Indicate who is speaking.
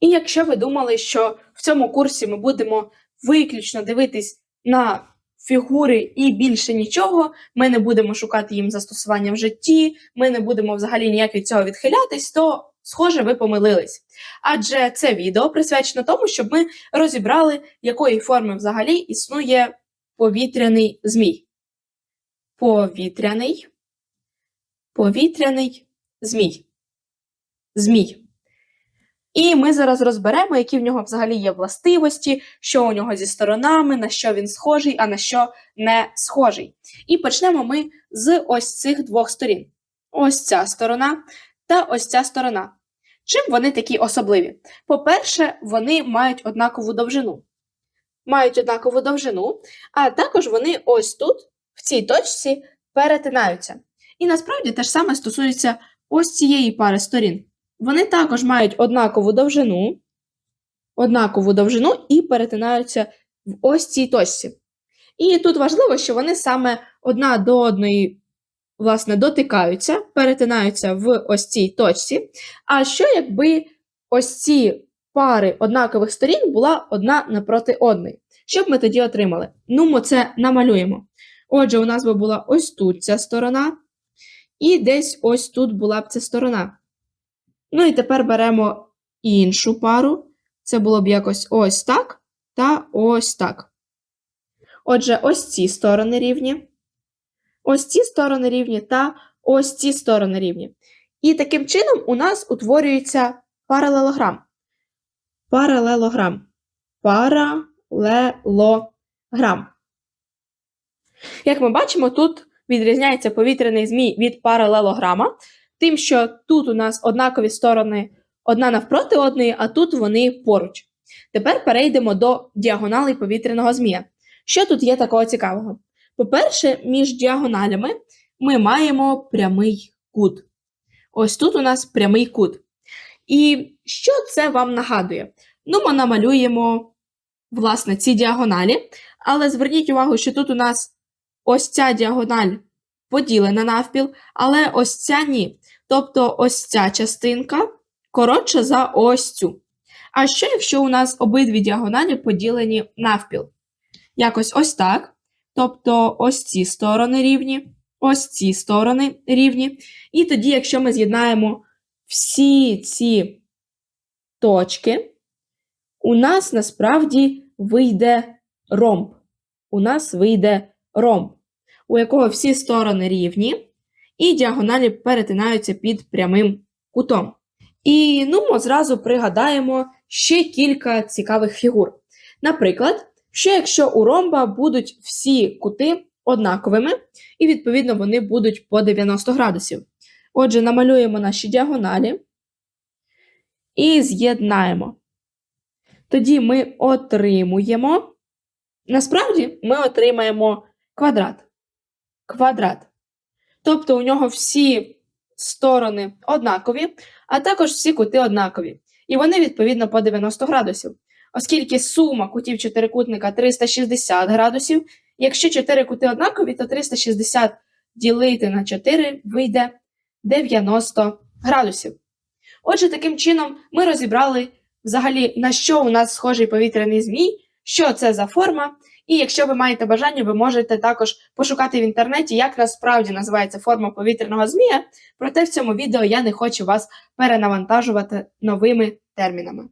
Speaker 1: І якщо ви думали, що в цьому курсі ми будемо виключно дивитись на фігури і більше нічого, ми не будемо шукати їм застосування в житті, ми не будемо взагалі ніяк від цього відхилятись, то схоже, ви помилились. Адже це відео присвячено тому, щоб ми розібрали, якої форми взагалі існує повітряний змій. Повітряний, повітряний змій. Змій. І ми зараз розберемо, які в нього взагалі є властивості, що у нього зі сторонами, на що він схожий, а на що не схожий. І почнемо ми з ось цих двох сторін: ось ця сторона та ось ця сторона. Чим вони такі особливі? По-перше, вони мають однакову довжину. Мають однакову довжину, а також вони ось тут, в цій точці, перетинаються. І насправді те ж саме стосується ось цієї пари сторін. Вони також мають однакову довжину, однакову довжину і перетинаються в ось цій точці. І тут важливо, що вони саме одна до одної, власне, дотикаються, перетинаються в ось цій точці. А що якби ось ці пари однакових сторін була одна напроти одної? Що б ми тоді отримали? Ну, ми це намалюємо. Отже, у нас би була ось тут ця сторона, і десь ось тут була б ця сторона. Ну і тепер беремо іншу пару. Це було б якось ось так та ось так. Отже, ось ці сторони рівні, ось ці сторони рівні та ось ці сторони рівні. І таким чином у нас утворюється паралелограм. Паралелограм. Паралелограм. Як ми бачимо, тут відрізняється повітряний змій від паралелограма, тим, що тут у нас однакові сторони одна навпроти одної, а тут вони поруч. Тепер перейдемо до діагоналей повітряного змія. Що тут є такого цікавого? По-перше, між діагоналями ми маємо прямий кут. Ось тут у нас прямий кут. І що це вам нагадує? Ну, ми намалюємо, власне, ці діагоналі, але зверніть увагу, що тут у нас ось ця діагональ поділена навпіл, але ось ця ні. Тобто ось ця частинка коротша за ось цю. А що, якщо у нас обидві діагоналі поділені навпіл? Якось ось так. Тобто ось ці сторони рівні, ось ці сторони рівні. І тоді, якщо ми з'єднаємо всі ці точки, у нас насправді вийде ромб. У нас вийде ромб, у якого всі сторони рівні, і діагоналі перетинаються під прямим кутом. І ну, зразу пригадаємо ще кілька цікавих фігур. Наприклад, що якщо у ромба будуть всі кути однаковими, і, відповідно, вони будуть по 90 градусів. Отже, намалюємо наші діагоналі і з'єднаємо. Тоді ми отримуємо. Насправді, ми отримаємо квадрат. Квадрат. Тобто у нього всі сторони однакові, а також всі кути однакові. І вони відповідно по 90 градусів. Оскільки сума кутів чотирикутника 360 градусів, якщо 4 кути однакові, то 360 ділити на 4 вийде 90 градусів. Отже, таким чином ми розібрали взагалі, на що у нас схожий повітряний змій, що це за форма. І якщо ви маєте бажання, ви можете також пошукати в інтернеті, як насправді називається форма повітряного змія. Проте в цьому відео я не хочу вас перенавантажувати новими термінами.